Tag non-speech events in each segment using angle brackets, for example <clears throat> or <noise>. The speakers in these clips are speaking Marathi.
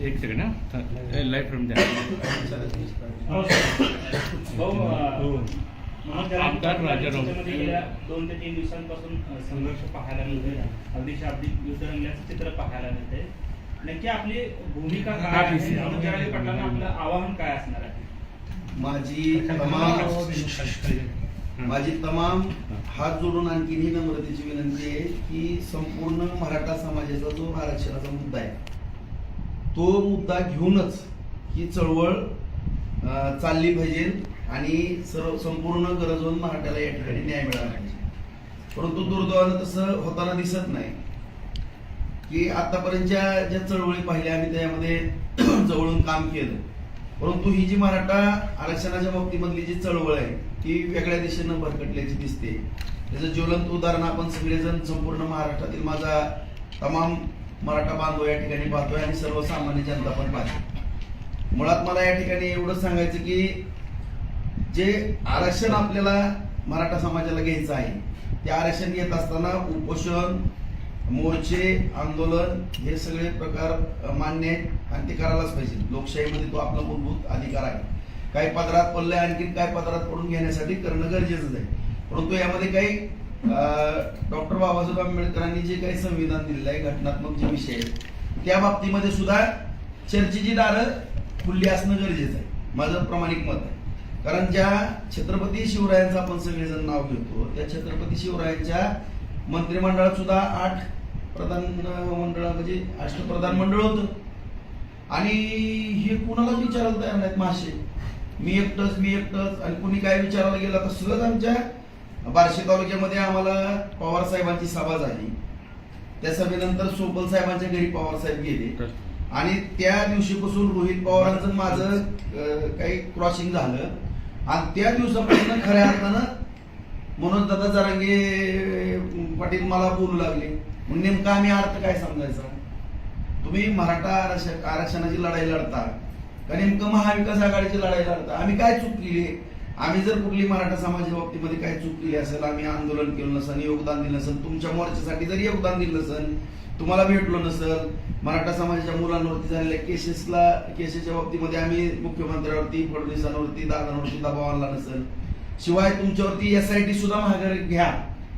एक सेकंड फ्रॉम आमदार दोन ते तीन दिवसांपासून संघर्ष पाहायला मिळतोय अगदी शाब्दिक युद्ध चित्र पाहायला मिळतंय नक्की आपली भूमिका काय आहे आवाहन काय असणार आहे माझी <laughs> तमाम <laughs> माझी तमाम हात जोडून आणखीन ही नम्रतेची विनंती आहे की संपूर्ण मराठा समाजाचा जो आरक्षणाचा मुद्दा आहे तो मुद्दा घेऊनच ही चळवळ चालली पाहिजे आणि सर्व संपूर्ण गरजवंत मराठ्याला या ठिकाणी न्याय मिळाला पाहिजे. परंतु दुर्दैवानं तसं होताना दिसत नाही. की आतापर्यंतच्या ज्या चळवळी पाहिल्या आम्ही त्यामध्ये <clears throat> जवळून काम केलं परंतु ही जी मराठा आरक्षणाच्या बाबतीमधली जी चळवळ आहे ती वेगळ्या दिशेनं भरकटल्याची दिसते. त्याचं ज्वलंत उदाहरण आपण सगळेजण संपूर्ण महाराष्ट्रातील माझा तमाम मराठा बांधव या ठिकाणी पाहतोय आणि सर्वसामान्य जनता पण पाहते. मुळात मला या ठिकाणी एवढं सांगायचं की जे आरक्षण आपल्याला मराठा समाजाला घ्यायचं आहे ते आरक्षण घेत असताना उपोषण मोर्चे आंदोलन हे सगळे प्रकार मान्य आहेत आणि ते करायलाच पाहिजे. लोकशाहीमध्ये तो आपला मूलभूत अधिकार आहे. काही पदरात पडलंय आणखी काही पदरात पडून घेण्यासाठी करणं गरजेचंच आहे. परंतु यामध्ये काही डॉक्टर बाबासाहेब आंबेडकरांनी जे काही संविधान दिलेलं आहे घटनात्मक जे विषय आहेत त्या बाबतीमध्ये सुद्धा चर्चेची दारं खुल्ली असणं गरजेचं आहे. माझं प्रामाणिक मत आहे. कारण ज्या छत्रपती शिवरायांचं आपण सगळेजण नाव घेतो त्या छत्रपती शिवरायांच्या मंत्रिमंडळात सुद्धा आठ प्रधान मंडळ म्हणजे अष्टप्रधान मंडळ होतं. आणि हे कुणालाच विचारायला तयार नाहीत मासे. मी एकटंच मी एकटंच. आणि कुणी काय विचारायला गेलं तर सहज आमच्या बार्शी तालुक्यामध्ये आम्हाला पवार साहेबांची सभा झाली. त्या सभेनंतर सोपल साहेबांच्या घरी पवार साहेब गेले. आणि त्या दिवशीपासून रोहित पवारांचं माझं काही क्रॉसिंग झालं. आणि त्या दिवसापासून खऱ्या अर्थानं म्हणून दादा जरांगे पाटील मला बोलू लागले. म्हणून नेमका आम्ही अर्थ काय समजायचा? तुम्ही मराठा आरक्षण आरक्षणाची लढाई लढता का नेमकं महाविकास आघाडीची लढाई लढता? आम्ही काय चूक केली? आम्ही जर कुठली मराठा समाजाच्या बाबतीमध्ये काय चूक केली असेल आम्ही आंदोलन केलं नसेल योगदान दिलं नसेल तुमच्या मोर्चासाठी जरी योगदान दिलं नसेल तुम्हाला भेटलो नसेल मराठा समाजाच्या मुलांवरती झालेल्या केसेसला केसेसच्या बाबतीमध्ये आम्ही मुख्यमंत्र्यावरती फडणवीसांवरती दादांवरती दबाव आणला नसेल शिवाय तुमच्यावरती एस आय टी सुद्धा माघार घ्या.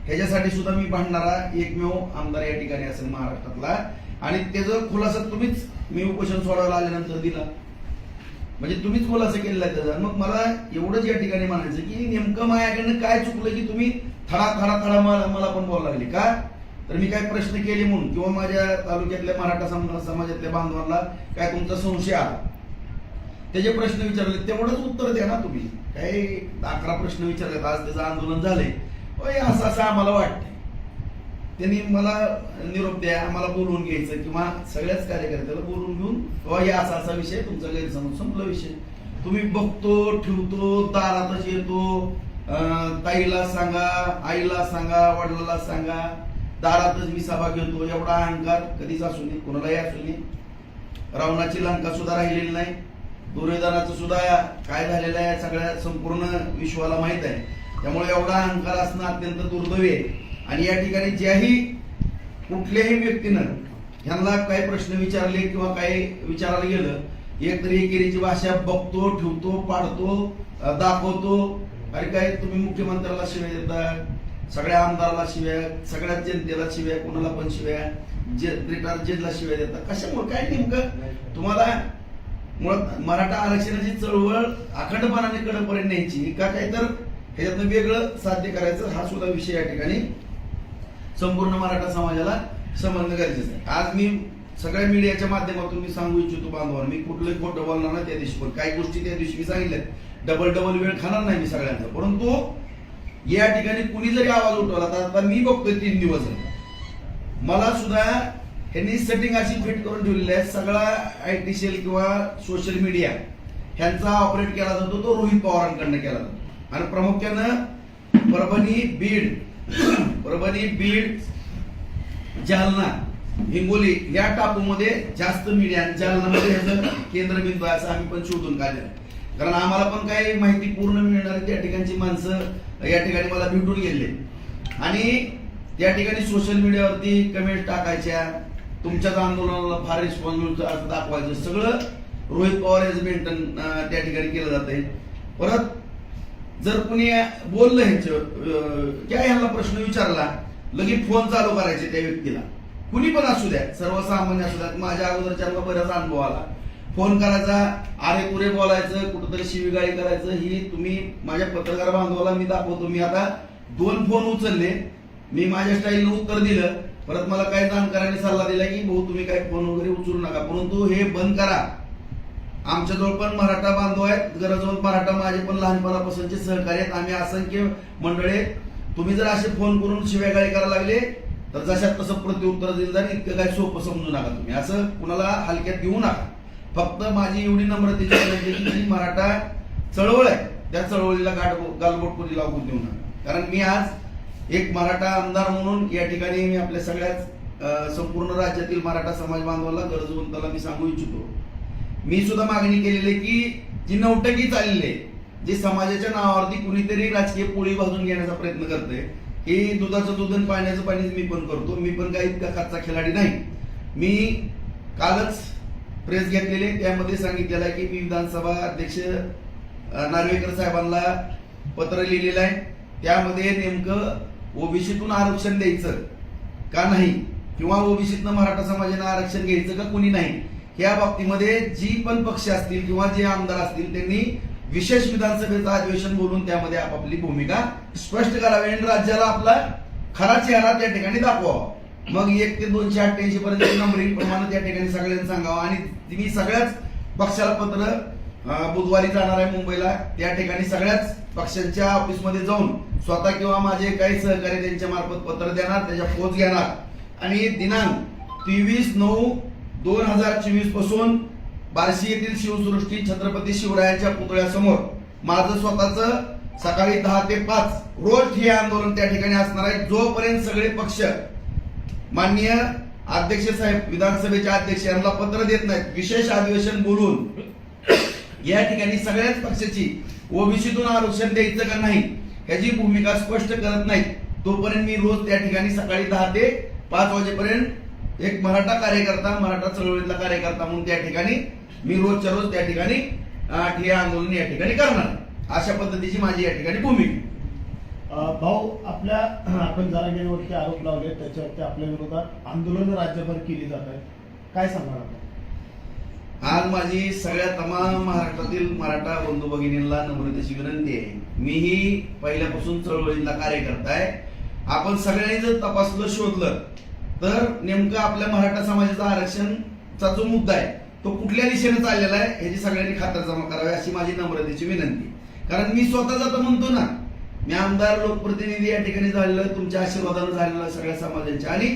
ह्याच्यासाठी सुद्धा मी भांडणारा एकमेव आमदार या ठिकाणी असेल महाराष्ट्रातला. आणि त्याचा खुलासा तुम्हीच मी उपोषण सोडायला आल्यानंतर दिला. म्हणजे तुम्हीच खुलासा केलेला आहे त्याचा. मग मला एवढंच या ठिकाणी म्हणायचं की नेमकं माझ्याकडनं काय चुकलं की तुम्ही थडा थडा थडा मला मला पण बोलायला लागले का? तर मी काय प्रश्न केले म्हणून किंवा माझ्या तालुक्यातल्या मराठा समाजातल्या बांधवांना काय तुमचा संशय आला? त्याचे प्रश्न विचारले. तेवढंच उत्तर द्या ना तुम्ही. काही अकरा प्रश्न विचारले आज त्याचं आंदोलन झालंय. होय असं असं आम्हाला वाटतंय. त्यांनी मला निरोप द्या आम्हाला बोलवून घ्यायचं किंवा सगळ्याच कार्यकर्त्याला बोलवून घेऊन बाबा या असा असा विषय तुमचा गैरसमज संपला विषय. तुम्ही बघतो ठेवतो दारातच येतो ताईला सांगा आईला सांगा वडिलाला सांगा दारातच मी सभा घेतो एवढा अहंकार कधीच असू नये कोणालाही असू नये. रावणाची लंका सुद्धा राहिलेली नाही. दुर्योधनाचं सुद्धा काय झालेलं आहे सगळ्या संपूर्ण विश्वाला माहीत आहे. त्यामुळे एवढा अहंकार असणं अत्यंत दुर्दैवी आहे. आणि या ठिकाणी ज्याही कुठल्याही व्यक्तीनं ह्यांना काही प्रश्न विचारले किंवा काही विचारायला गेलं एक तरी एकेरीची भाषा बघतो ठेवतो पाडतो दाखवतो. अरे काय तुम्ही मुख्यमंत्र्याला शिव्या देता सगळ्या आमदाराला शिव्या सगळ्या जनतेला शिव्या कोणाला पण शिव्या जे रिटायर जजला शिव्या देता. कशामुळे? काय नेमकं? तुम्हाला मुळात मराठा आरक्षणाची चळवळ अखंडपणाने कडपर्यंत न्यायची का काय तर ह्याच्यातनं वेगळं साध्य करायचं हा सुद्धा विषय या ठिकाणी संपूर्ण मराठा समाजाला संबंध गरजेचं आहे. आज मी सगळ्या मीडियाच्या माध्यमातून मी सांगू इच्छितो बांधवांना मी कुठलंही खोटं बोलणार नाही त्या दिवशी पण काही गोष्टी त्या दिवशी मी सांगितल्या डबल डबल वेळ खाणार नाही मी सगळ्यांचा. परंतु या ठिकाणी कुणी जरी आवाज उठवला तर आता मी बघतोय तीन दिवस मला सुद्धा त्यांनी सेटिंग अशी फिट करून ठेवलेली आहे. सगळा आय टी सेल किंवा सोशल मीडिया ह्यांचा ऑपरेट केला जातो तो रोहित पवारांकडनं केला जातो. आणि प्रामुख्यानं परभणी बीड <clears throat> परभणी बीड जालना हिंगोली या टापूमध्ये जास्त मीडिया जालनामध्ये ह्याचं केंद्रबिंदू आहे असं आम्ही पण शोधून काढलेलं कारण आम्हाला पण काही माहिती पूर्ण मिळणार त्या ठिकाणची माणसं या ठिकाणी मला भेटून गेले आणि त्या ठिकाणी सोशल मीडियावरती कमेंट टाकायच्या. तुमच्याच आंदोलनाला फार रिस्पॉन्सिबल असं दाखवायचं. सगळं रोहित पवार याचं मेंटेन त्या ठिकाणी केलं जात आहे परत जर कुणी बोललं ह्यांचं काय ह्यांना प्रश्न विचारला लगेच फोन चालू करायचे त्या व्यक्तीला. कुणी पण असू द्या सर्वसामान्य असू द्या माझ्या अगोदरच्या बऱ्याच अनुभव आला. फोन करायचा आरे पुरे बोलायचं कुठंतरी शिवीगाळी करायचं ही तुम्ही माझ्या पत्रकार बांधवाला मी दाखवतो. मी आता दोन फोन उचलले मी माझ्या स्टाईलनं उत्तर दिलं परत मला काही जाणकारांनी सल्ला दिला की भाऊ तुम्ही काही फोन वगैरे उचलू नका. परंतु हे बंद करा. आमच्याजवळ पण मराठा बांधव आहेत. गरजवंत मराठा माझे पण लहानपणापासूनचे सहकारी आहेत. आम्ही असंख्य मंडळे तुम्ही जर असे फोन करून शिव्यागाळी करायला लागले तर जशात तसं प्रत्युत्तर दिलं जाईल इतकं काय सोपं समजू नका तुम्ही. असं कुणाला हलक्यात घेऊ नका. फक्त माझी एवढी नम्रतेची विनंती की मराठा चळवळ आहे. त्या चळवळीला गाठ गालबोट कोणी लागून देऊ नका. कारण मी आज एक मराठा आमदार म्हणून या ठिकाणी मी आपल्या सगळ्याच संपूर्ण राज्यातील मराठा समाज बांधवाला गरजवंताला मी सांगू इच्छितो. मी सुद्धा मागणी केलेली आहे की जी नौटकी चाललेली आहे जी समाजाच्या नावावरती कुणीतरी राजकीय पोळी भाजून घेण्याचा प्रयत्न करते हे दुधाचं दूध आणि पाण्याचं पाणी मी पण करतो. मी पण काही इतका खातचा खिलाडी नाही. मी कालच प्रेस घेतलेले त्यामध्ये सांगितलेलं आहे की मी विधानसभा अध्यक्ष नार्वेकर साहेबांना पत्र लिहिलेलं आहे. त्यामध्ये नेमकं ओबीसीतून आरक्षण द्यायचं का नाही? किंवा ओबीसीतनं मराठा समाजानं आरक्षण घ्यायचं का कुणी नाही? या बाबतीमध्ये जी पण पक्ष असतील किंवा जे आमदार असतील त्यांनी विशेष विधानसभेचं अधिवेशन बोलून त्यामध्ये आपापली भूमिका स्पष्ट करावी आणि राज्याला आपला खरा चेहरा त्या ठिकाणी दाखवावा. मग एक ते दोनशे अठ्ठ्याऐंशी पर्यंत नंबरिंग प्रमाणे त्या ठिकाणी सगळ्यांनी सांगावं. आणि मी सगळ्याच पक्षाला पत्र बुधवारी जाणार आहे मुंबईला. त्या ठिकाणी सगळ्याच पक्षांच्या ऑफिसमध्ये जाऊन स्वतः किंवा माझे काही सहकारी त्यांच्या मार्फत पत्र देणार त्याच्या पोच घेणार. आणि दिनांक तेवीस नऊ दोन हजार चोवीसपासून बार्शी येथील शिवसृष्टी छत्रपती शिवरायांच्या पुतळ्यासमोर माझं स्वतःच सकाळी दहा ते पाच रोज हे आंदोलन त्या ठिकाणी असणार आहे. जोपर्यंत सगळे पक्ष माननीय अध्यक्ष साहेब विधानसभेच्या अध्यक्ष यांना पत्र देत नाहीत विशेष अधिवेशन बोलून या ठिकाणी सगळ्याच पक्षाची ओबीसीतून आरक्षण द्यायचं का नाही ह्याची भूमिका स्पष्ट करत नाही तोपर्यंत मी रोज त्या ठिकाणी सकाळी दहा ते पाच वाजेपर्यंत एक मराठा कार्यकर्ता मराठा चळवळीतला कार्यकर्ता म्हणून त्या ठिकाणी मी रोजच्या रोज त्या ठिकाणी अं, आंदोलन या ठिकाणी करणार. अशा पद्धतीची माझी या ठिकाणी भूमिका. भाऊ आपल्या आपण जरांगेवरती आरोप लावले त्याच्यावरती आपल्या विरोधात आंदोलन राज्यभर केली जात आहेत काय सांगणार आपण? आज माझी सगळ्या तमाम महाराष्ट्रातील मराठा बंधू भगिनींना नम्रतेची विनंती आहे. मीही पहिल्यापासून चळवळीतला कार्यकर्ता आहे. आपण सगळ्यांनी जर तपासलं शोधलं तर नेमकं आपल्या मराठा समाजाचा आरक्षणचा जो मुद्दा आहे तो कुठल्या दिशेने चाललेला आहे ह्याची सगळ्यांनी खातरजमा करावी अशी माझी नम्रतेची विनंती कारण मी स्वतः आता म्हणतो ना मी आमदार लोकप्रतिनिधी या ठिकाणी झालेलं तुमच्या आशीर्वादानं झालेलं सगळ्या समाजाच्या. आणि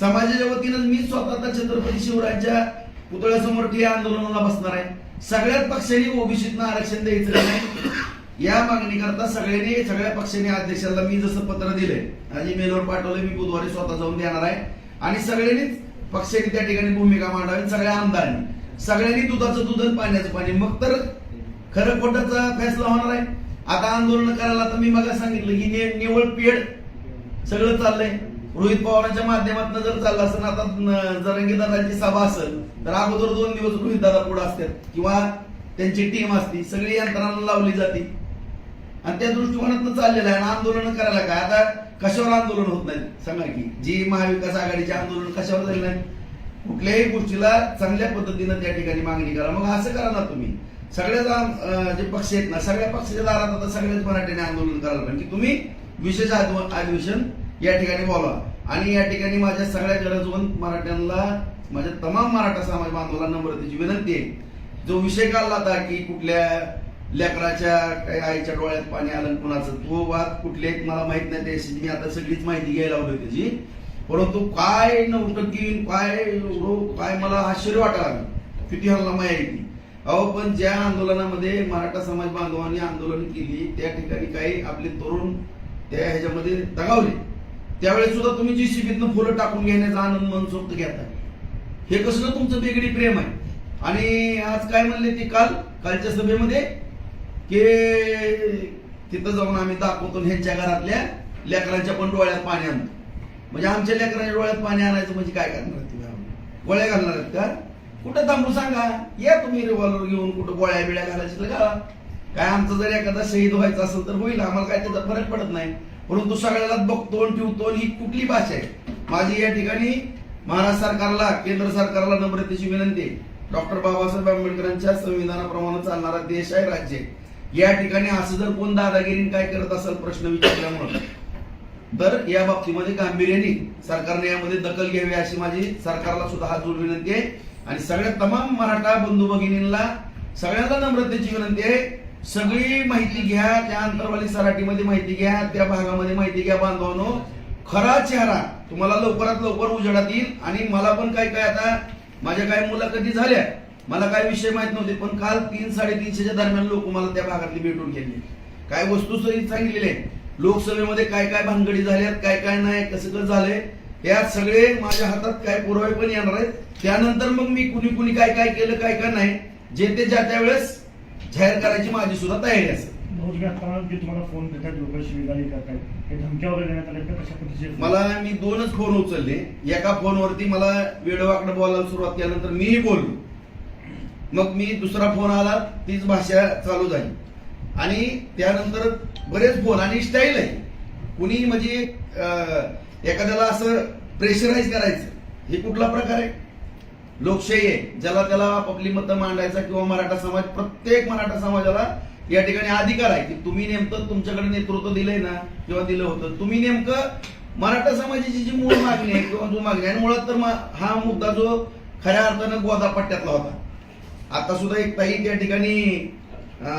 समाजाच्या वतीनं मी स्वतः छत्रपती शिवरायांच्या पुतळ्यासमोर ठिय्या आंदोलनाला बसणार आहे. सगळ्याच पक्षांनी ओबीसीतनं आरक्षण द्यायचं नाही? या मागणी करता सगळ्यांनी सगळ्या पक्षांनी अध्यक्षाला मी जसं पत्र दिलंय आज ईमेलवर पाठवलं मी बुधवारी स्वतः जाऊन देणार आहे. आणि सगळ्यांनीच पक्षांनी त्या ठिकाणी भूमिका मांडावी सगळ्या आमदारांनी. सगळ्यांनी दुधाचं दूध आणि पाण्याचं पाणी. मग तर खरं खोटाचा फैसला होणार आहे. आता आंदोलन करायला तर मी मग सांगितलं की निवळ पेड सगळं चाललंय. रोहित पवारांच्या माध्यमातून जर चाललं असेल आता न- सभा असेल तर अगोदर दोन दिवस रोहित दादा पुढे असतात. किंवा त्यांची टीम असती सगळी यंत्रणा लावली जाते. आणि त्या दृष्टिकोनातून चाललेलं आहे आणि आंदोलन करायला काय? आता कशावर आंदोलन होत नाही? सांगा की जी महाविकास आघाडीचे आंदोलन कशावर झाले नाही? कुठल्याही गोष्टीला चांगल्या पद्धतीनं त्या ठिकाणी मागणी करा. मग असं करा ना तुम्ही. सगळ्याच जे पक्ष आहेत ना सगळ्या पक्षाच्या दारात आता सगळ्याच मराठ्याने आंदोलन करायला पाहिजे. की तुम्ही विशेष अधिवेशन या ठिकाणी बोलवा. आणि या ठिकाणी माझ्या सगळ्या गरजवंत मराठ्यांना माझ्या तमाम मराठा समाज बांधवाला नम्रतेची विनंती आहे. जो विषय काढला होता की कुठल्या लेकराच्या काही आईच्या डोळ्यात पाणी आलं कुणाचं तो वाद कुठले मला माहीत नाही त्याची मी आता सगळीच माहिती घ्यायला लावली त्याची परंतु काय नौटंकी काय काय मला आश्चर्य वाटायला लागलं. किती हल्ला माहिती अहो पण ज्या आंदोलनामध्ये मराठा समाज बांधवांनी आंदोलन केली त्या ठिकाणी काही आपले तरुण त्या ह्याच्यामध्ये दगावले. त्यावेळेस सुद्धा तुम्ही जी शिबीतनं फुलं टाकून घेण्याचा आनंद मनसोक्त घेता. हे कसलं तुमचं वेगळी प्रेम आहे? आणि आज काय म्हणले ते काल? कालच्या सभेमध्ये की तिथं जाऊन आम्ही दाखवतो ह्यांच्या घरातल्या लेकरांच्या पण डोळ्यात पाणी आणतो. म्हणजे आमच्या लेकरांच्या डोळ्यात पाणी आणायचं म्हणजे काय करणार आहेत तुम्ही गोळ्या घालणार आहेत का? कुठं थांबू सांगा? या तुम्ही रिव्हॉल्वर घेऊन कुठं गोळ्या बिळ्या घालायची तर घाला. काय आमचं जर एखादा शहीद व्हायचं असेल तर होईल. आम्हाला काय त्याचा फरक पडत नाही. परंतु सगळ्याला बघतो ठेवतो ही कुठली भाषा आहे? माझी या ठिकाणी महाराष्ट्र सरकारला केंद्र सरकारला नम्रतेची विनंती आहे. डॉक्टर बाबासाहेब आंबेडकरांच्या संविधानाप्रमाणे चालणारा देश आहे राज्य आहे. या ठिकाणी असं जर कोण दादागिरी काय करत असेल प्रश्न विचारल्यामुळे तर या बाबतीमध्ये गांभीर्याने सरकारने यामध्ये दखल घ्यावी अशी माझी सरकारला सुद्धा हात जोड विनंती आहे. आणि सगळ्या तमाम मराठा बंधू भगिनींना सगळ्यांना नम्रतेची विनंती आहे. सगळी माहिती घ्या त्या अंतरवाली सराटीमध्ये माहिती घ्या त्या भागामध्ये माहिती घ्या बांधवानो. खरा चेहरा तुम्हाला लवकरात लवकर उजेडात येईल आणि मला पण काय काय आता माझ्या काय मुलाखती झाल्या मला काय विषय माहीत नव्हते पण काल तीन साडेतीनशेच्या दरम्यान लोक मला त्या भागातली भेटून गेले. काय वस्तू सांगितलेली आहे लोकसभेमध्ये काय काय भानगडी झाल्यात काय काय नाही कसं कसं झालंय? या सगळे माझ्या हातात काय पुरावे पण येणार आहेत. त्यानंतर मग मी कुणी कुणी काय काय केलं काय काय नाही जे ते ज्या त्या वेळेस जाहीर करायची माझी सुद्धा तयारी असेल. हे मला मी दोनच फोन उचलले. एका फोनवरती मला वेडवाकडं बोलायला सुरुवात केल्यानंतर मीही बोललो. मग मी दुसरा फोन आला तीच भाषा चालू झाली. आणि त्यानंतर बरेच फोन आणि स्टाईल आहे. कुणी म्हणजे एखाद्याला असं प्रेशराईज करायचं हे कुठला प्रकार आहे? लोकशाही आहे. ज्याला त्याला आपली मतं मांडायचा किंवा मराठा समाज प्रत्येक मराठा समाजाला या ठिकाणी अधिकार आहे. की तुम्ही नेमकं तुमच्याकडे नेतृत्व दिलंय ना किंवा दिलं होतं तुम्ही नेमकं मराठा समाजाची जी मूळ मागणी आहे किंवा जो मागणी आहे आणि मुळात तर हा मुद्दा जो खऱ्या अर्थानं गोदा पट्ट्यातला होता. आता सुद्धा एक ताई त्या ठिकाणी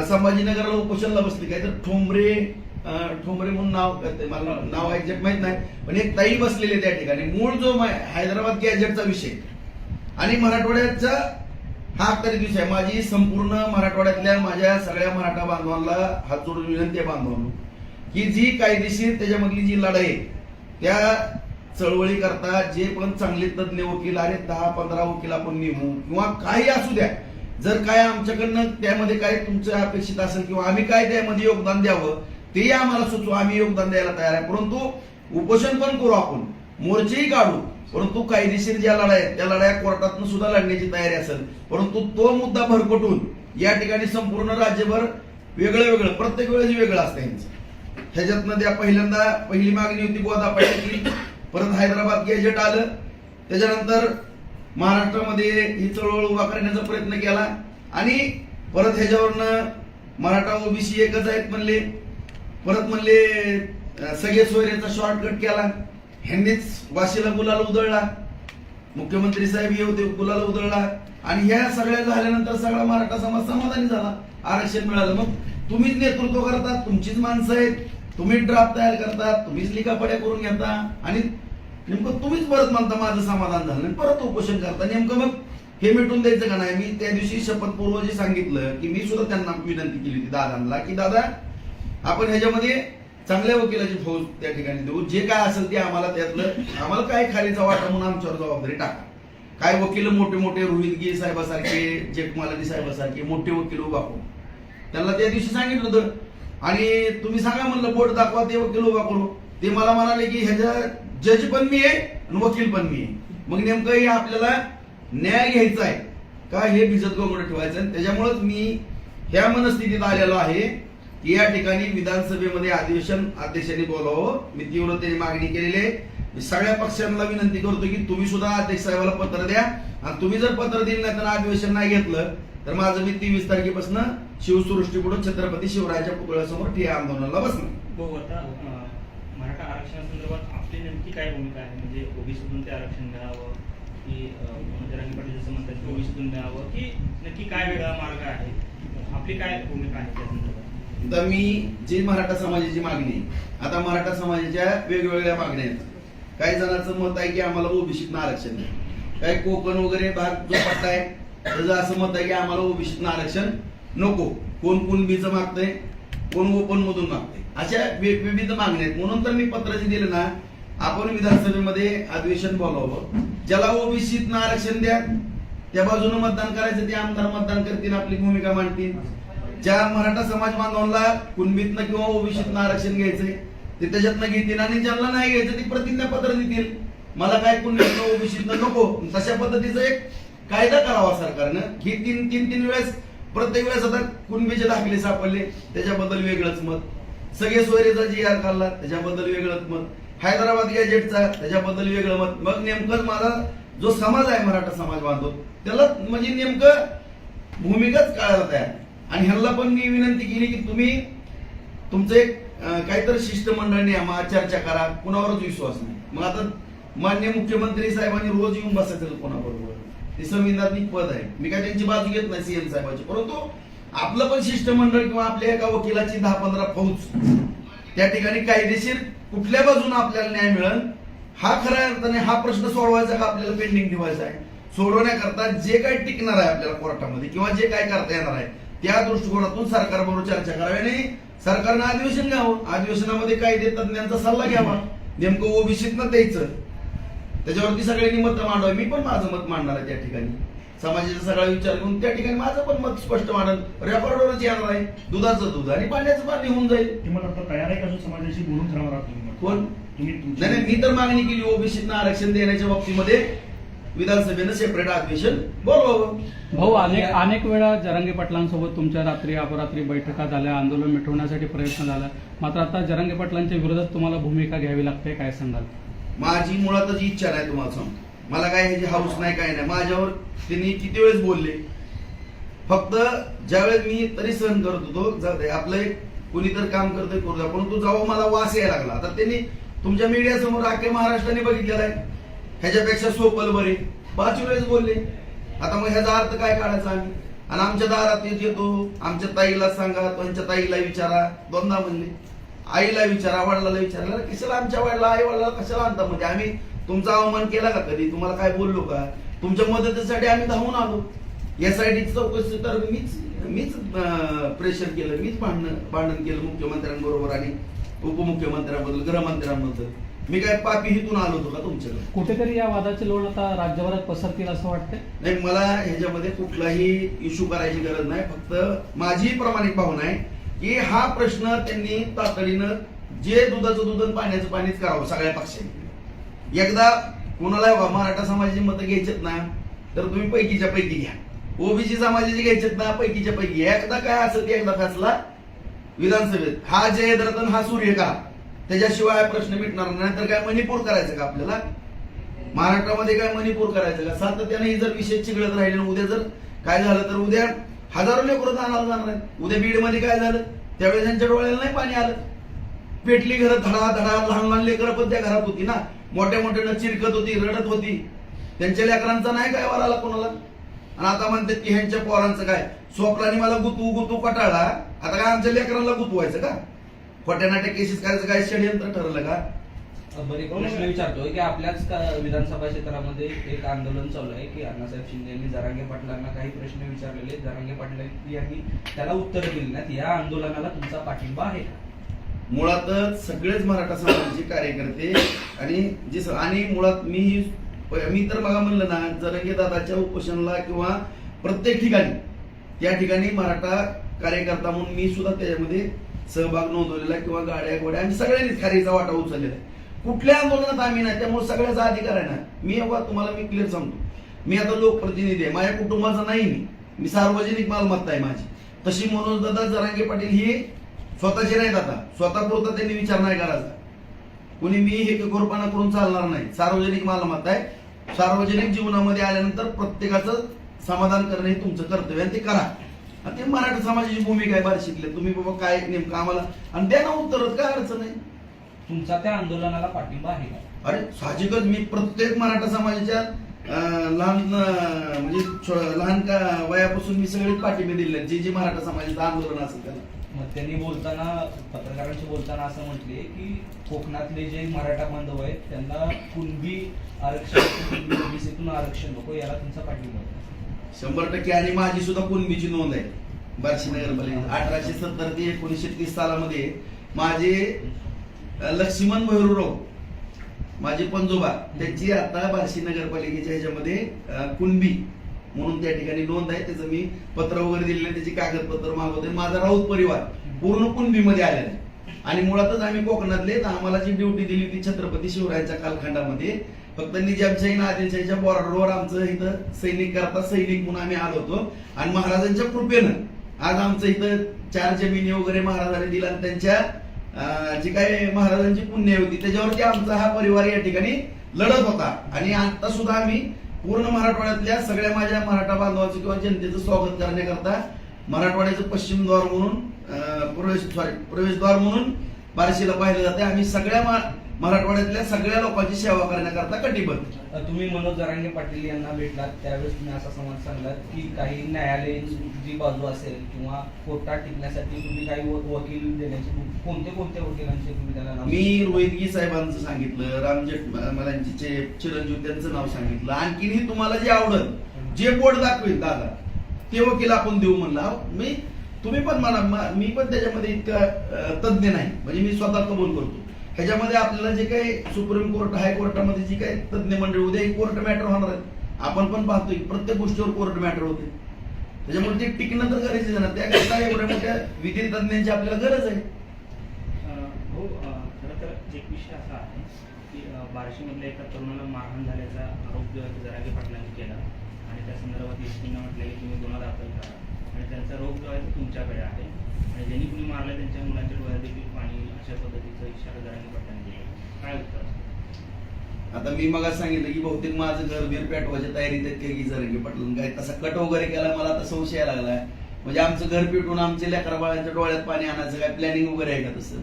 संभाजीनगरला उपोषणला बसली. काय तर ठोंबरे ठोंबरे म्हणून नाव मला नाव एक्झॅक्ट माहीत नाही. पण एक ताई बसलेली त्या ठिकाणी. मूळ जो हैदराबाद गॅजेटचा विषय आणि मराठवाड्याचा हा तरी विषय. आहे. माझी संपूर्ण मराठवाड्यातल्या माझ्या सगळ्या मराठा बांधवांना हात जोडून विनंती आहे बांधवांनो की जी कायदेशीर त्याच्यामधली जी लढाई त्या चळवळी करता जे पण चांगले तज्ज्ञ वकील आहेत दहा पंधरा वकील आपण नेमू किंवा काही असू द्या जर काय आमच्याकडनं त्यामध्ये काय तुमचं अपेक्षित असेल किंवा आम्ही काय त्यामध्ये योगदान द्यावं तेही आम्हाला सुचू आम्ही योगदान द्यायला तयार आहे. परंतु उपोषण पण करू आपण. मोर्चेही काढू. परंतु कायदेशीर ज्या लढाई आहेत त्या लढाया कोर्टातनं सुद्धा लढण्याची तयारी असेल परंतु तो मुद्दा भरकटून या ठिकाणी संपूर्ण राज्यभर वेगळं वेगळं प्रत्येक वेळेस वेगळं असतं यांचं. ह्याच्यातनं त्या पहिल्यांदा पहिली मागणी होती गोदा पाटील परत हैदराबाद गॅजेट आलं त्याच्यानंतर महाराष्ट्रामध्ये ही चळवळ उभा करण्याचा प्रयत्न केला आणि परत ह्याच्यावरनं मराठा ओबीसी एकच आहेत म्हणले परत म्हणले सगळे सोयऱ्याचा शॉर्टकट केला. ह्यांनीच वाशीला गुलाल उधळला. मुख्यमंत्री साहेब हे होते गुलाल उधळला. आणि ह्या सगळ्या झाल्यानंतर सगळा मराठा समाज समाधानी झाला. आरक्षण मिळालं. मग तुम्हीच नेतृत्व करतात तुमचीच माणसं आहेत. तुम्हीच ड्राफ्ट तयार करतात तुम्हीच लिखापड्या करून घेता. आणि नेमकं तुम्हीच परत म्हणता माझं समाधान झालं आणि परत उपोषण करता. नेमकं मग हे मिटून द्यायचं का नाही? मी त्या दिवशी शपथपूर्व जे सांगितलं की मी सुद्धा त्यांना विनंती केली होती दादांना की दादा आपण ह्याच्यामध्ये चांगल्या वकिलाची फौज त्या ठिकाणी देऊ. जे काय असेल ते आम्हाला त्यातलं आम्हाला काय खालीचा वाटा म्हणून आमच्यावर जबाबदारी टाका. काय वकील मोठे मोठे रोहितगी साहेबासारखे जेकमालाजी साहेबासारखे मोठे वकील उभा करू त्यांना त्या दिवशी सांगितलं होतं. आणि तुम्ही सांगा म्हणलं बोर्ड दाखवा ते वकील उभा करू. ते मला म्हणाले की ह्याच्या जज पण मी आहे आणि वकील पण मी आहे. मग नेमकं हे आपल्याला न्याय घ्यायचा आहे. का हे भिजत गोंगड ठेवायचं? आहे. त्याच्यामुळेच मी ह्या मनस्थितीत आलेलो आहे. की या ठिकाणी विधानसभेमध्ये अधिवेशन अध्यक्षांनी बोलावं. मी तीव्रतेने मागणी केलेली आहे. सगळ्या पक्षांना विनंती करतो की तुम्ही सुद्धा अध्यक्ष साहेबाला पत्र द्या. आणि तुम्ही जर पत्र दिलं नाही तर अधिवेशन नाही घेतलं तर माझं मी तेवीस तारखेपासून शिवसृष्टी पुढे छत्रपती शिवरायाच्या पुतळ्यासमोर ठिया आंदोलनाला बसणार. हो, मराठा आरक्षणासंदर्भात आपली नेमकी काय भूमिका आहे? म्हणजे ओबीसीतून ते आरक्षण मिळावं की पाटील जसं म्हणतात की ओबीसीतून मिळावं की नक्की काय वेगळा मार्ग आहे? आपली काय भूमिका आहे त्या संदर्भात? तर मी जी मराठा समाजाची मागणी आता मराठा समाजाच्या वेगवेगळ्या मागण्या आहेत. काही जणांचं मत आहे की आम्हाला ओबीसीतनं आरक्षण द्या. काही कोकण वगैरे भाग जो पट्टा आहे त्याचं असं मत आहे की आम्हाला ओबीसीतनं आरक्षण नको. कोण कोण बीचं मागतंय कोण ओपन मधून मागतंय. अशा विविध मागण्या आहेत. म्हणून तर मी पत्र जे दिलं ना आपण विधानसभेमध्ये अधिवेशन बोलावं. ज्याला ओबीसीतनं आरक्षण द्या त्या बाजूने मतदान करायचं ते आमदार मतदान करतील आपली भूमिका मांडतील. ज्या मराठा समाज बांधवांना कुणबीतनं किंवा ओबीसीतनं आरक्षण घ्यायचंय ते त्याच्यातनं घेतील आणि ज्यांना नाही घ्यायचं ती प्रतिज्ञापत्र देतील. मला काय कुणबीतनं ओबीसीतनं नको. तशा पद्धतीचा एक कायदा करावा सरकारनं. ही तीन तीन तीन वेळेस प्रत्येक वेळेस आता कुणबीचे दाखले सापडले. त्याच्याबद्दल वेगळंच मत. सगळे सोयरेचा जी आर काढला त्याच्याबद्दल वेगळंच मत. हैदराबाद गॅजेटचा त्याच्याबद्दल वेगळं मत. मग नेमकं माझा जो समाज आहे मराठा समाज बांधव त्याला म्हणजे नेमकं भूमिकाच कळायला तयार आणि ह्यांना पण मी विनंती केली की तुम्ही तुमचं एक काहीतरी शिष्टमंडळ आम्हा चर्चा करा कुणावरच विश्वास नाही. मग आता मान्य मुख्यमंत्री साहेबांनी रोज येऊन बसायचं कोणाबरोबर? ते संविधानिक पद आहे. मी काय त्यांची बाजू घेत नाही सीएम साहेबांची. परंतु आपलं पण शिष्टमंडळ किंवा आपल्या एका वकिलाची दहा पंधरा फौज त्या ठिकाणी कायदेशीर कुठल्या बाजूने आपल्याला न्याय मिळेल हा खऱ्या अर्थाने हा प्रश्न सोडवायचा का आपल्याला पेंडिंग ठेवायचा आहे? सोडवण्याकरता जे काय टिकणार आहे आपल्याला कोर्टामध्ये किंवा जे काय करता येणार आहे त्या दृष्टिकोनातून सरकारबरोबर चर्चा करावी आणि सरकारनं अधिवेशन घ्यावं. अधिवेशनामध्ये कायदे तज्ञांचा सल्ला घ्यावा. नेमकं ओबीसीतनं द्यायचं. त्याच्यावरती सगळ्यांनी मत मांडावी. मी पण माझं मत मांडणार आहे त्या ठिकाणी. समाजाचा सगळा विचार करून त्या ठिकाणी माझं पण मत स्पष्ट मांडल रेकॉर्डवरच येणार आहे. दुधाचं दूध आणि पाण्याचं पाणी होऊन जाईल. तयार आहे का समाजाशी बोलून ठरवणार कोण? नाही मी तर मागणी केली ओबीसीतनं आरक्षण देण्याच्या बाबतीमध्ये. विधानसभेनं सेपरेट अधिवेशन बोलवावं. भाऊ अनेक अनेक वेळा जरांगे पाटलांसोबत तुमच्या रात्री अपरात्री बैठका झाल्या आंदोलन मिटवण्यासाठी प्रयत्न झाला. मात्र आता जरांगे पाटलांच्या विरोधात तुम्हाला भूमिका घ्यावी लागते काय सांगाल? माझी मुळातच इच्छा नाही तुम्हाला सांगू. मला काय ह्याची हाऊस नाही काय नाही. माझ्यावर त्यांनी किती वेळेस बोलले. फक्त ज्यावेळेस मी तरी सहन करत होतो जाऊ आपलं एक कुणी तर काम करतोय करू परंतु जेव्हा मला वास यायला लागला आता त्यांनी तुमच्या मीडिया समोर अख्ख्या महाराष्ट्राने बघितलेला आहे. ह्याच्यापेक्षा सोपल बरे पाच वेळेस बोलले. आता मग ह्याचा अर्थ काय काढायचा आम्ही? आणि आमच्या दारात येत येतो. आमच्या ताईला सांगा त्यांच्या ताईला विचारा. दोनदा म्हणले. आईला विचारा वडिलाला विचारला कशाला आमच्या वडिला आई वडिला कशाला आणता? म्हणजे आम्ही तुमचा अवमान केला का कधी? तुम्हाला काय बोललो का? तुमच्या मदतीसाठी आम्ही धावून आलो. एसआयटीची चौकशी तर मीच मीच प्रेशर केलं. मीच भांडण भांडण केलं मुख्यमंत्र्यांबरोबर आणि उपमुख्यमंत्र्यांबद्दल गृहमंत्र्यांबद्दल. मी काय पापी हितून आलो होतो का तुमच्याकडे? कुठेतरी या वादाचे लोण आता राज्यभरात पसरतील असं वाटतंय. नाही मला ह्याच्यामध्ये कुठलाही इश्यू करायची गरज नाही. फक्त माझी प्रामाणिक भावना आहे की हा प्रश्न त्यांनी तातडीनं जे दुधाचं दूध आणि पाण्याचं पाणीच करावं सगळ्या पक्षांनी. एकदा कोणाला बघा, मराठा समाजाची मतं घ्यायचेत ना तर तुम्ही पैकीच्या पैकी घ्या. ओबीसी समाजाची घ्यायचेत ना पैकीच्या पैकी. एकदा काय असं ते एकदा फॅसला विधानसभेत. हा जयद्रथ हा सूर्य का त्याच्याशिवाय प्रश्न मिटणार नाही. तर काय मणिपूर करायचं का आपल्याला? महाराष्ट्रामध्ये काय मणिपूर करायचं का? सातत्याने जर विषय चिघळत राहिले उद्या जर काय झालं तर उद्या हजारो लेकरं जाणार जाणार आहेत. उद्या बीडमध्ये काय झालं? त्यावेळेस त्यांच्या डोळ्याला नाही पाणी आलं. पेटली घरं धडा धडा लहान लहान लेकरं पण त्या घरात होती ना. मोठ्या मोठ्यानं चिरकत होती रडत होती. त्यांच्या लेकरांचा नाही काय वर आला कोणाला? आणि आता म्हणतात की ह्यांच्या पोरांचं काय? स्वप्नाने मला गुतू गुतू कटाळा आता काय आमच्या लेकरांना गुतवायचं का? खोट्या नाट्या केसेस करायचं काय? षडयंत्र ठरलं का? बरं प्रश्न विचारतोय की आपल्याच का- विधानसभा क्षेत्रामध्ये एक आंदोलन चालू आहे की अण्णासाहेब शिंदे यांनी जरांगे पाटलांना काही प्रश्न विचारलेले जरांगे पाटील यांनी त्याला उत्तर दिली नाहीत. या आंदोलनाला तुमचा पाठिंबा आहे का? मुळातच सगळेच मराठा समाजाचे कार्यकर्ते आणि जे स- आणि मुळात मी ही- मी तर बघा म्हणलं ना जरंगे दादाच्या उपोषणाला किंवा प्रत्येक ठिकाणी त्या ठिकाणी मराठा कार्यकर्ता म्हणून मी सुद्धा त्याच्यामध्ये सहभाग नोंदवलेला आहे किंवा गाड्या गोड्या आम्ही सगळ्यांनीच खारीचा वाटा उचललेला आहे. कुठल्या आंदोलनात आम्ही नाही त्यामुळे सगळ्याचा अधिकार आहे ना. मी एवढा तुम्हाला मी क्लिअर सांगतो. मी आता लोकप्रतिनिधी आहे माझ्या कुटुंबाचा नाही मी. मी सार्वजनिक मालमत्ता आहे माझी. तशी मनोज दादा जरांगे पाटील ही स्वतःचे नाहीत आता. स्वतः पुरता त्यांनी विचार नाही करायचा. कुणी मी हे गोरपाना करून चालणार नाही. सार्वजनिक मालमत्ता आहे. सार्वजनिक जीवनामध्ये आल्यानंतर प्रत्येकाचं समाधान करणं हे तुमचं कर्तव्य आणि ते करा. आणि ते मराठा समाजाची भूमिका आहे बार शिकले तुम्ही बाबा काय नेमकं आम्हाला आणि द्या ना काय अडचण आहे? तुमचा त्या आंदोलनाला पाठिंबा आहे का? अरे साहजिकच मी प्रत्येक मराठा समाजाच्या अं, लहान अं, म्हणजे छो- लहान का वयापासून मी सगळे पाठिंबे दिले. जे जे मराठा समाजाचं आंदोलन असेल त्याला. मग त्यांनी बोलताना पत्रकारांशी बोलताना असं म्हटले की कोकणातले जे मराठा बांधव आहेत त्यांना कुणबी आरक्षण ओबीसीतून आरक्षण नको याला तुमचा पाठिंबा आहे. शंभर टक्के आणि माझी सुद्धा कुणबीची नोंद आहे. बार्शी नगरपालिका अठराशे सत्तर ते एकोणीसशे तीस सालामध्ये माझे लक्ष्मण भैरूराव माझे पंजोबा त्यांची आता बार्शी नगरपालिकेच्या ह्याच्यामध्ये कुणबी म्हणून त्या ठिकाणी नोंद आहे. त्याचं मी पत्र वगैरे दिलेलं त्याची कागदपत्र मागवते माझा राऊत परिवार पूर्ण कुणबीमध्ये आलेला आहे. आणि मुळातच आम्ही कोकणातले तर आम्हाला जी ड्युटी दिली होती छत्रपती शिवरायांच्या कालखंडामध्ये. फक्त निजामशाही आणि आदिलशाहीच्या बॉर्डरवर आमचं इथं सैनिक करता सैनिक म्हणून आम्ही आलो होतो. आणि महाराजांच्या कृपेनं आज आमचं इथं चार जमिनी वगैरे महाराजांनी दिला आणि त्यांच्या जी काही महाराजांची पुण्य होती त्याच्यावरती आमचा हा परिवार या ठिकाणी लढत होता. आणि आता सुद्धा आम्ही पूर्ण मराठवाड्यातल्या सगळ्या माझ्या मराठा बांधवांचं किंवा जनतेचं स्वागत करण्याकरता मराठवाड्याचं पश्चिम द्वार म्हणून प्रवेश सॉरी प्रवेशद्वार म्हणून बार्शीला पाहिलं जाते आम्ही सगळ्या मराठवाड्यातल्या सगळ्या लोकांची सेवा करण्याकरता कटिबद्ध. तुम्ही मनोज जरांगे पाटील यांना भेटलात त्यावेळेस तुम्ही असा संवाद सांगलात की काही न्यायालयीन जी बाजू असेल किंवा कोर्टात टिकण्यासाठी तुम्ही काही व- वकील देण्याची कोणते कोणते वकिलांचे तुम्ही त्यांना नाव मी रोहितगी साहेबांचं सांगितलं राम जेठमलांचे चिरंजीव त्यांचं नाव सांगितलं. आणखीनही तुम्हाला जे आवडत जे बोर्ड दाखवेल दादा ते वकील आपण देऊ म्हणला. अहो, मी तुम्ही पण म्हणा म- मी पण त्याच्यामध्ये इतका अं, तज्ञ नाही. म्हणजे मी स्वतः कबूल करतो. ह्याच्यामध्ये आपल्याला जे काही सुप्रीम कोर्ट हायकोर्टामध्ये जी काही तज्ज्ञ मंडळी उद्या कोर्ट मॅटर होणार आहे. आपण पण पाहतोय प्रत्येक गोष्टीवर कोर्ट मॅटर होते. त्याच्यामुळे ते टिकणं तर गरजेचं आहे ना. त्याकरता एवढ्या मोठ्या विधी तज्ज्ञांची आपल्याला गरज आहे. हो खरं तर एक विषय असा आहे की बार्शीमधल्या एका तरुणाला मारहाण झाल्याचा आरोप जरागे पाटलांनी केला. आणि त्या संदर्भात एसटीनं म्हटलं की तुम्ही गुन्हा दाखल करा. आणि त्यांचा रोग जो आहे तो तुमच्याकडे आहे. आणि ज्यांनी कुणी मारलं त्यांच्या मुलांच्या डोळ्यात देखील पाणी अशा पद्धतीचा इशारा जरागे पाटलांनी दिला. काय उत्तर? आता मी मग सांगितलं की बहुतेक माझं घर बीर पेटवायच्या तयारीत की जरंगे पाटलं काय तसा कट वगैरे केला मला आता संशय लागलाय. म्हणजे आमचं घर पेटून आमच्या लेकरा बाळांच्या डोळ्यात पाणी आणायचं काय? प्लॅनिंग वगैरे आहे का तसं?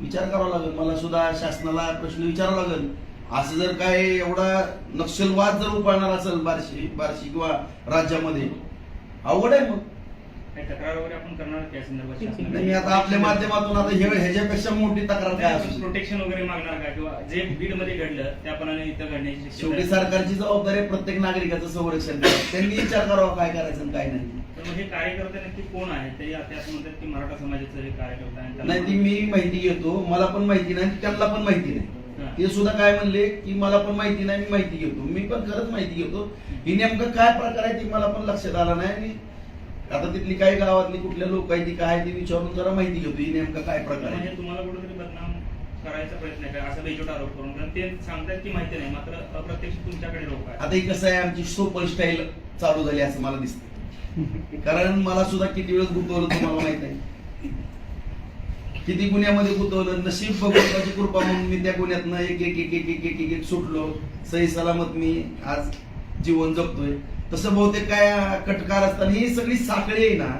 विचार करावा लागेल. मला सुद्धा शासनाला प्रश्न विचारावा लागेल. असं जर काय एवढा नक्षलवाद जर उपाळणार असेल बार्शी बार्शी किंवा राज्यामध्ये अवघड आहे मग. काही तक्रार वगैरे आपण करणार त्या संदर्भात शासनाकडे? नाही आता आपल्या माध्यमातून आता हे ह्याच्यापेक्षा मोठी तक्रार काय असू शकते? प्रोटेक्शन वगैरे मागणार का किंवा जे बीडमध्ये घडलं त्याप्रमाणे इथं घडण्याची शक्यता शेवटी आहे. सरकारची जबाबदारी आहे प्रत्येक नागरिकाचं संरक्षण. त्यांनी विचार करावा काय करायचं आणि काय नाही तर मग हे कार्यकर्ते नक्की कोण आहेत ते आता असं म्हणतात की मराठा समाजाचं हे कार्यकर्ता आहे नाही ती मी माहिती घेतो मला पण माहिती नाही त्यांना पण माहिती हा. नाही ते सुद्धा काय म्हणले की मला पण माहिती नाही मी माहिती घेतो मी पण खरंच माहिती घेतो ही नेमकं काय प्रकार आहे ती मला पण लक्षात आला नाही आणि आता तिथली काही गावातली कुठल्या लोक आहे ती काय ती विचारून जरा माहिती घेतो. ही नेमका काय म्हणजे प्रकार आहे? तुम्हाला कुठेतरी बदनाम करायचा प्रयत्न आहे असा बेजोट आरोप करून? कारण ते सांगतात की माहिती नाही मात्र अप्रत्यक्ष तुमच्याकडे लोक आहे आता ही कसं आहे आमची सुपर स्टाईल चालू झाली असं मला दिसत कारण मला सुद्धा किती वेळेस गुंतवलं तुम्हाला माहीत नाही. किती गुन्ह्यामध्ये गुंतवलं नशीब भगवंताची कृपा म्हणून मी त्या गुन्ह्यातनं एक एक एक एक एक एक सुटलो. सही सलामत मी आज जीवन जगतोय. तसं बहुतेक काय कटकार असताना ही सगळी साखळी आहे ना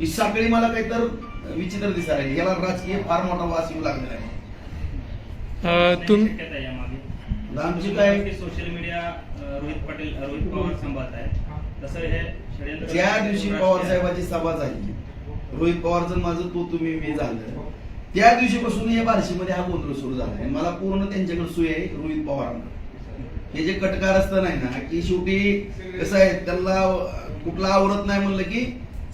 ही साखळी मला काहीतर विचित्र दिसायला लागली. याला राजकीय फार मोठा वास येऊ लागलेला आहे. तुम आहे आमची काय सोशल मीडिया रोहित पाटील रोहित पवार सांभाळत आहेत तसं हे षडयंत्र ज्या दिवशी पवार साहेबाची सभा झाली रोहित पवारचं माझं तू तुम्ही मी झालं त्या दिवशीपासून या बार्शीमध्ये हा गोंधळ सुरू झाला आणि मला पूर्ण त्यांच्याकडे सुय आहे रोहित पवारांना हे जे कटकार असतं नाही ना की शेवटी कसं आहे त्यांना कुठला आवडत नाही म्हणलं की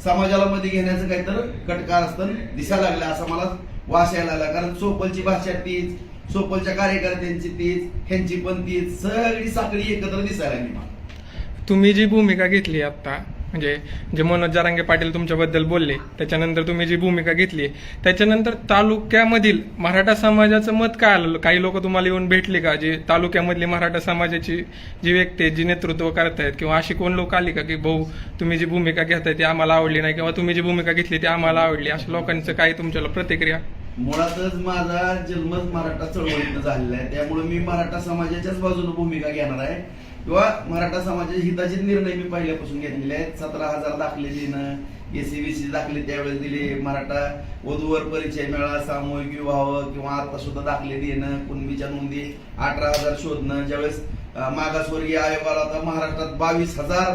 समाजाला मध्ये घेण्याचं काहीतरी कटकार असतं दिसायला लागलं असा मला वास यायला लागला. कारण सोपलची भाषा तीच सोपलच्या कार्यकर्त्यांची तीच ह्यांची पण तीच सगळी साखळी एकत्र दिसायला लागली तुम्ही जी भूमिका घेतली आता म्हणजे जे मनोज जारांगे पाटील तुमच्याबद्दल बोलले त्याच्यानंतर तुम्ही जी भूमिका घेतली त्याच्यानंतर तालुक्यामधील मराठा समाजाचं मत काय आलं? काही लोक तुम्हाला येऊन भेटले का? जे तालुक्यामधली मराठा समाजाची जी व्यक्ती आहे जी नेतृत्व करतायत किंवा अशी कोण लोक आली का की भाऊ तुम्ही जी भूमिका घेताय ती आम्हाला आवडली नाही किंवा तुम्ही जी भूमिका घेतली ती आम्हाला आवडली अशा लोकांचं काय तुमच्याला प्रतिक्रिया? मुळातच माझा जन्मच मराठा चळवळीनं झालेला आहे. त्यामुळे मी मराठा समाजाच्याच बाजूने भूमिका घेणार आहे. किंवा मराठा समाजाच्या हिताचे निर्णय मी पहिल्यापासून घेतलेले आहेत. सतरा हजार दाखले देणं एसीबीसी दाखले त्यावेळेस दिले. मराठा वधूवर परिचय मेळा सामूहिक विवाह किंवा आता सुद्धा दाखले देणं कुणबीच्या नोंदी अठरा हजार शोधणं. ज्यावेळेस अं, मागासवर्गीय आयोगाला आता महाराष्ट्रात बावीस हजार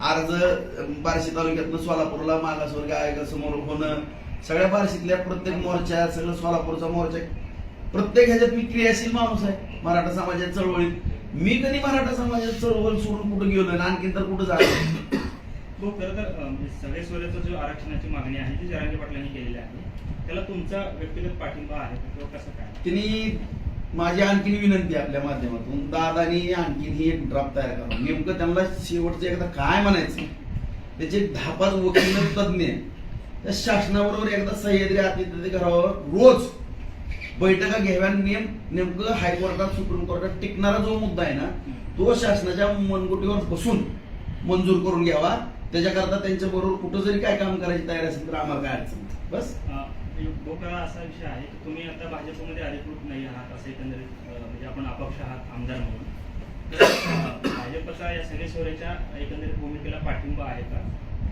अर्ज बार्शी तालुक्यातनं सोलापूरला मागासवर्गीय आयोगासमोर होणं. सगळ्या बार्शीतल्या प्रत्येक मोर्चा सगळं सोलापूरचा मोर्चा. प्रत्येक ह्याच्यात मी क्रियाशील माणूस आहे. मराठा समाजाच्या चळवळीत मी कधी मराठा समाजाच्या चळवळ सोडून कुठं गेलो नाही आणखी तर कुठं झालं हो खरं तर म्हणजे सगळे सोयऱ्याचा जो आरक्षणाची मागणी आहे ती जरांगे पाटलांनी केलेली आहे त्याला तुमचा व्यक्तिगत पाठिंबा आहे का? किंवा कसं काय? त्यांनी माझी आणखी विनंती आपल्या माध्यमातून. दादानी आणखीन ही एक ड्राफ्ट तयार करा नेमकं त्यांना शेवटचं एकदा काय म्हणायचं? त्याचे दहा पाच वकील तज्ञ त्या शासनाबरोबर एकदा सह्याद्री आतिथ्य करावं रोज. बैठका घ्याव्या नियम नेमकं हायकोर्टात सुप्रीम कोर्टात टिकणारा जो मुद्दा आहे ना तो शासनाच्या मनगुटीवर बसून मंजूर करून घ्यावा. त्याच्याकरता त्यांच्या बरोबर कुठं जरी काय काम करायची तयारी असेल तर आम्हाला काय अडचण बस. डोका म्हणजे असा विषय आहे की तुम्ही आता भाजपमध्ये अधिकृत नाही आहात असं एकंदरीत म्हणजे आपण अपक्ष आहात आमदार म्हणून. भाजपचा या सगळे एकंदरीत भूमिकेला पाठिंबा आहे का?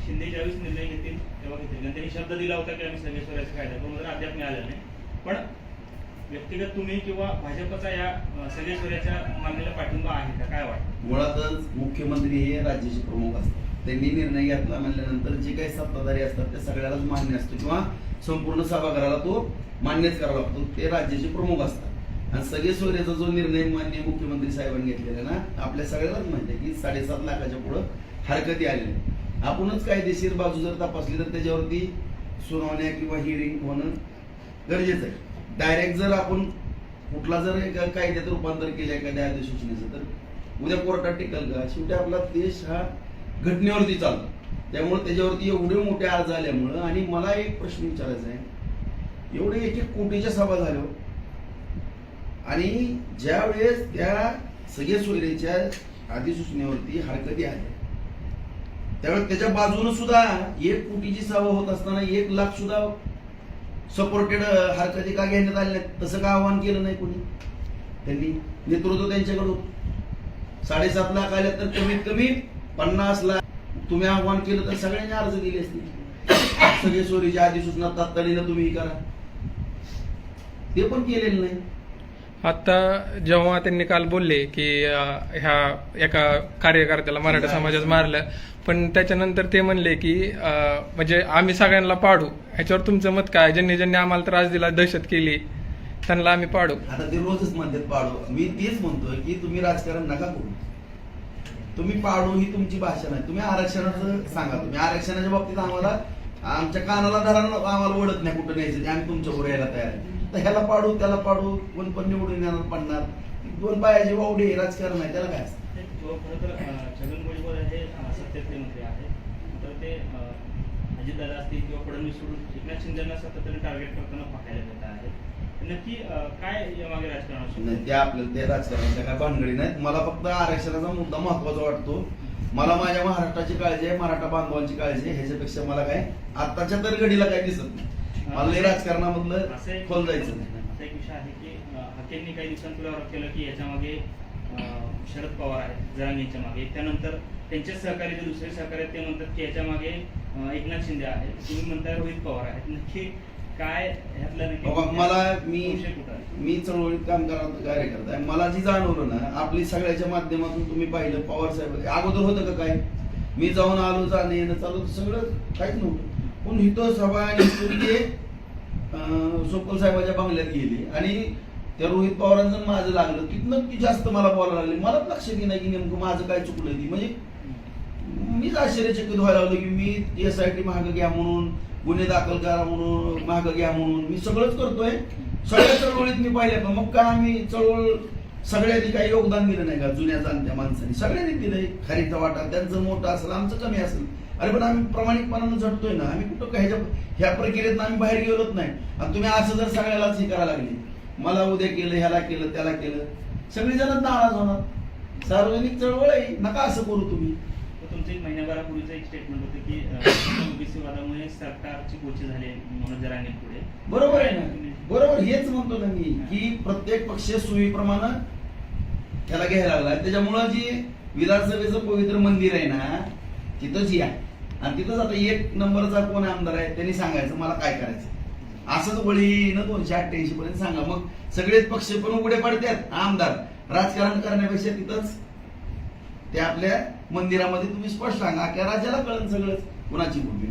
शिंदे ज्यावेळेस निर्णय घेतील तेव्हा घेतील. आणि त्यांनी शब्द दिला होता की आम्ही सगळे कायदा करू अद्याप मिळाला नाही. पण व्यक्तिगत तुम्ही किंवा भाजपचा या अं, मागणीला पाठिंबा आहे का? काय वाटतं? मुळातच मुख्यमंत्री हे राज्याचे प्रमुख असतात. त्यांनी निर्णय घेतला म्हणल्यानंतर जे काही सत्ताधारी असतात ते सगळ्यालाच मान्य असतो किंवा संपूर्ण सभागृहाला तो मान्यच करावा लागतो. ते राज्याचे प्रमुख असतात. आणि सगळे सोयऱ्याचा जो निर्णय मान्य मुख्यमंत्री साहेबांनी घेतलेला आहे ना आपल्या सगळ्यालाच माहिती आहे की साडेसात लाखाच्या पुढं हरकती आलेल्या आपणच कायदेशीर बाजू जर तपासली तर त्याच्यावरती सुनावण्या किंवा हिअरिंग होणं गरजेचं आहे. डायरेक्ट जर आपण कुठला जर कायद्यात रूपांतर केलं एखाद्या अधिसूचनेचं तर उद्या कोर्टात टिकल का? शेवटी आपला देश हा घटनेवरती चालतो. त्यामुळे त्याच्यावरती एवढे मोठे आज आल्यामुळं आणि मला एक प्रश्न विचारायचा आहे. एवढे एक एक कोटीच्या सभा झाल्या हो. आणि ज्या वेळेस त्या सगळे सोयरेच्या अधिसूचनेवरती हरकती आल्या त्यावेळेस त्याच्या बाजूने सुद्धा एक कोटीची सभा होत असताना एक लाख सुद्धा सपोर्टेड हरकती का घेण्यात आल्या नाहीत? तसं का आव्हान केलं नाही कोणी? त्यांनी नेतृत्व त्यांच्याकडे होतं साडेसात लाख आल्या तर कमीत कमी पन्नास लाख. तुम्ही आव्हान केलं तर सगळ्यांनी अर्ज दिले असतील. सगळे सोयरीच्या अधिसूचना तातडीनं तुम्ही करा. ते पण केलेलं नाही. आता जेव्हा त्यांनी काल बोलले की ह्या एका कार्यकर्त्याला मराठा समाजात मारलं पण त्याच्यानंतर ते म्हणले की म्हणजे आम्ही सगळ्यांना पाडू. ह्याच्यावर तुमचं मत काय? ज्यांनी ज्यांनी आम्हाला त्रास दिला दहशत केली त्यांना आम्ही पाडू. आता ते रोजच म्हणतात पाडू. मी तेच म्हणतोय की तुम्ही राजकारण नका करू. तुम्ही पाडू ही तुमची भाषा नाही. तुम्ही आरक्षणाचं सांगा. तुम्ही आरक्षणाच्या बाबतीत आम्हाला आमच्या कानाला धरा आम्हाला ओढत नाही कुठं न्यायचं आम्ही तुमच्या यायला तयार आहे. तर ह्याला पाडू त्याला पाडू कोण पण निवडून येणार पडणार. दोन बायाची वावडे हे राजकारण आहे त्याला काय असतं? जो खरं तर छगन भुजबळ हे सत्तेतले मंत्री आहेत. तर ते अजितदादा असतील किंवा फडणवीस सोडून एकनाथ शिंदेना सातत्याने टार्गेट करताना पाहायला मिळत आहे. नक्की काय यामागे राजकारण असू नाही ते आपल्याला ते राजकारणाच्या काय भानगडी नाहीत. मला फक्त आरक्षणाचा मुद्दा महत्त्वाचा वाटतो. मला माझ्या महाराष्ट्राची काळजी आहे मराठा बांधवांची काळजी आहे ह्याच्यापेक्षा मला काय आत्ताच्या तर घडीला काय दिसत नाही. मला राजकारणामधलं खोल जायचं नाही. असा एक विषय आहे की हाकेंनी काही दिवसांपूर्वी आरोप केला की याच्यामागे अं, शरद पवार आहेत जरांगीच्या मागे. त्यानंतर त्यांचे सहकारी जे दुसरे सहकारी आहेत ते म्हणतात की याच्या मागे एकनाथ शिंदे आहेत. तुम्ही म्हणताय रोहित पवार आहेत. नक्की काय ह्यातलं मला मी? मी चळवळीत काम करणार कार्यकर्ता आहे. मला जी जाणवलं ना आपली सगळ्याच्या माध्यमातून तुम्ही पाहिलं पवार साहेब अगोदर होतं का काय? मी जाऊन आलो जाणं येणं चालू होतं, सगळं काहीच नव्हतं. पण इथं सभा आणि सोपल साहेबाच्या बंगल्यात गेली आणि त्या रोहित पवारांचं माझं लागलं. तिथनं ती जास्त मला बोलायला लागले. मलाच लक्षात येईना की नेमकं माझं काय चुकलं ती. म्हणजे मीच आश्चर्यचकित व्हायला लागलो की मी एस आय टी महाग घ्या म्हणून गुन्हे दाखल करा म्हणून महाग घ्या म्हणून. मी सगळंच करतोय. सगळ्या चळवळीत मी पाहिले पण मग काय आम्ही चळवळ सगळ्यांनी काही योगदान दिलं नाही का? जुन्या जाणत्या माणसांनी. सगळ्यांनी दिलंय खारीचा वाटा त्यांचं मोठं असेल आमचं कमी असेल. अरे पण आम्ही प्रामाणिकपणानं झटतोय ना. आम्ही कुठं ह्याच्या ह्या प्रक्रियेत आम्ही बाहेर गेलोच नाही. आणि तुम्ही असं जर सगळ्यालाच हे करायला लागले. मला उद्या केलं ह्याला केलं त्याला केलं. सगळी जण नाराज होणार. सार्वजनिक चळवळ आहे नका असं करू तुम्ही. तुमचं एक महिन्याभरापूर्वीचं एक स्टेटमेंट होतं की ओबीसी वादामुळे सरकारची गोची झाली मनोज जरांगे पुढे. बरोबर आहे ना? बरोबर हेच म्हणतो ना मी की प्रत्येक पक्ष सोयीप्रमाणे त्याला घ्यायला लागला. त्याच्यामुळं जी विधानसभेचं पवित्र मंदिर आहे ना तिथंच या. आणि तिथंच आता एक नंबरचा कोण आमदार आहे त्यांनी सांगायचं मला काय करायचं असंच न दोनशे अठ्ठ्याऐंशी पर्यंत सांगा. मग सगळेच पक्ष पण उघडे पडतात. आमदार राजकारण करण्यापेक्षा तिथंच ते आपल्या मंदिरामध्ये तुम्ही स्पष्ट सांगा. की राज्याला कळण सगळंच. कुणाची भूमिका